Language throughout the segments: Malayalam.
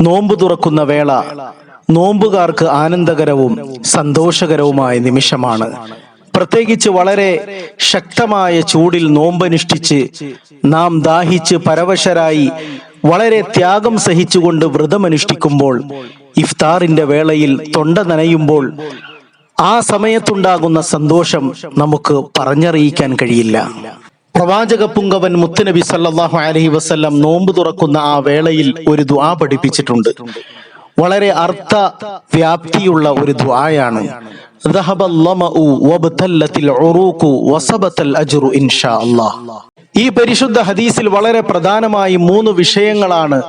നോമ്പ് തുറക്കുന്ന വേള നോമ്പുകാർക്ക് ആനന്ദകരവും സന്തോഷകരവുമായ നിമിഷമാണ്. പ്രത്യേകിച്ച് വളരെ ശക്തമായ ചൂടിൽ നോമ്പനുഷ്ഠിച്ച് നാം ദാഹിച്ച് പരവശരായി വളരെ ത്യാഗം സഹിച്ചുകൊണ്ട് വ്രതമനുഷ്ഠിക്കുമ്പോൾ ഇഫ്താറിന്റെ വേളയിൽ തൊണ്ട നനയുമ്പോൾ ആ സമയത്തുണ്ടാകുന്ന സന്തോഷം നമുക്ക് പറഞ്ഞറിയിക്കാൻ കഴിയില്ല. പ്രവാചക പുങ്കവൻ മുത്തുനബി സല്ലാഹു അലഹി വസ്ല്ലാം നോമ്പ് തുറക്കുന്ന ആ വേളയിൽ ഒരു ദ്വാ പഠിപ്പിച്ചിട്ടുണ്ട്. വളരെ അർത്ഥ വ്യാപ്തിയുള്ള ഒരു ദ്വായാണ് ഈ പരിശുദ്ധ ഹദീസിൽ വളരെ പ്രധാനമായി മൂന്ന് വിഷയങ്ങളാണ്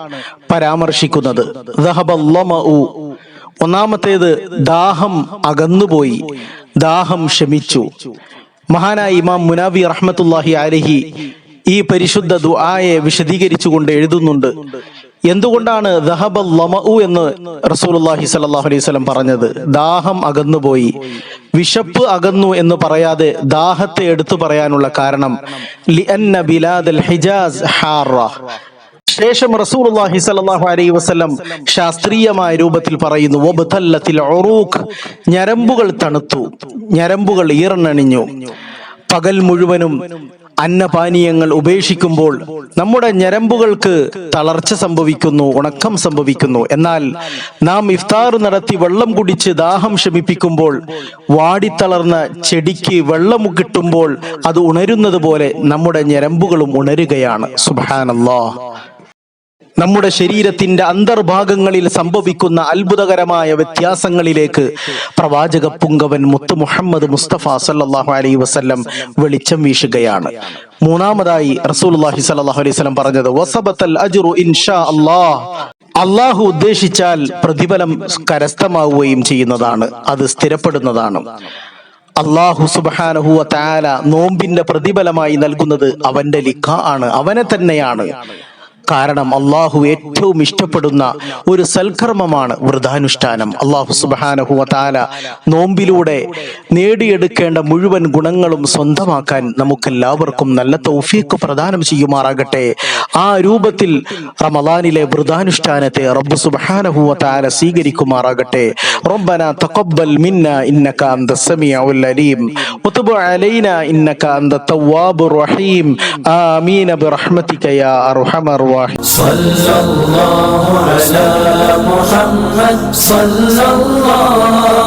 പരാമർശിക്കുന്നത്. ഒന്നാമത്തേത് ദാഹം അകന്നുപോയി. ദാഹം ശമിച്ചു. മഹാനായ ഇമാം മുനാവി റഹ്മത്തുല്ലാഹി അലഹി ഈ പരിശുദ്ധ ദുആയെ വിശദീകരിച്ചുകൊണ്ട് എഴുതുന്നുണ്ട്. എന്തുകൊണ്ടാണ് ദഹബൽ ലമഉ എന്ന് റസൂലുള്ളാഹി സ്വല്ലല്ലാഹു അലൈഹി വസല്ലം പറഞ്ഞത്? ദാഹം അകന്നുപോയി. വിശപ്പ് അകന്നു എന്ന് പറയാതെ ദാഹത്തെ എടുത്തു പറയാനുള്ള കാരണം ലിഅന്ന ബിലാദൽ ഹിജാസ് ഹാറ. ശേഷം റസൂലുള്ളാഹി സ്വല്ലല്ലാഹു അലൈഹി വസല്ലം ശാസ്ത്രീയമായ രൂപത്തിൽ പറയുന്നു ഉറൂഖ് ഞരമ്പുകൾ തണുത്തു ഞരമ്പുകൾ ഈറനണിഞ്ഞു പകൽ മുഴുവനും അന്നപാനീയങ്ങൾ ഉപേക്ഷിക്കുമ്പോൾ നമ്മുടെ ഞരമ്പുകൾക്ക് തളർച്ച സംഭവിക്കുന്നു ഉണക്കം സംഭവിക്കുന്നു. എന്നാൽ നാം ഇഫ്താർ നടത്തി വെള്ളം കുടിച്ച് ദാഹം ശമിപ്പിക്കുമ്പോൾ വാടിത്തളർന്ന ചെടിക്ക് വെള്ളം കിട്ടുമ്പോൾ അത് ഉണരുന്നത് പോലെ നമ്മുടെ ഞരമ്പുകളും ഉണരുകയാണ്. സുബാനല്ലാ നമ്മുടെ ശരീരത്തിന്റെ അന്തർഭാഗങ്ങളിൽ സംഭവിക്കുന്ന അത്ഭുതകരമായ വ്യത്യാസങ്ങളിലേക്ക് പ്രവാചക പുങ്കവൻ മുത്തു മുഹമ്മദ് മുസ്തഫ സല്ലാഹു അലൈ വസ്ല്ലം വെളിച്ചം വീശുകയാണ്. മൂന്നാമതായി റസൂലുള്ളാഹി സല്ലാഹു അലൈഹി സ്വലം പറഞ്ഞത് വസബത്തൽ അജുറു ഇൻഷാ അള്ളാഹ് അള്ളാഹു ഉദ്ദേശിച്ചാൽ പ്രതിഫലം കരസ്ഥമാവുകയും ചെയ്യുന്നതാണ് അത് സ്ഥിരപ്പെടുന്നതാണ്. അള്ളാഹു സുബാനഹുവ താല നോമ്പിന്റെ പ്രതിഫലമായി നൽകുന്നത് അവന്റെ ലിഖ ആണ് അവനെ തന്നെയാണ്. കാരണം അള്ളാഹു ഏറ്റവും ഇഷ്ടപ്പെടുന്ന ഒരു സൽക്കർമ്മമാണ് വ്രതാനുഷ്ഠാനം. അള്ളാഹു സുബാനഹുവ താല നോമ്പിലൂടെ നേടിയെടുക്കേണ്ട മുഴുവൻ ഗുണങ്ങളും സ്വന്തമാക്കാൻ നമുക്കെല്ലാവർക്കും നല്ല തൗഫീഖ് പ്രദാനം ചെയ്യുമാറാകട്ടെ. ആ രൂപത്തിൽ റമദാനിലെ വ്രതാനുഷ്ഠാനത്തെ റബ്ബ് സുബാനഹുവ താല സ്വീകരിക്കുമാറാകട്ടെ. റബ്ബന തഖബ്ബൽ മിന്ന ഇന്നക അന്ത സമീഉൽ അലീം. وتب علينا إنك أنت التواب الرحيم. آمين برحمتك يا أرحم الراحمين. صلى الله على محمد صلى الله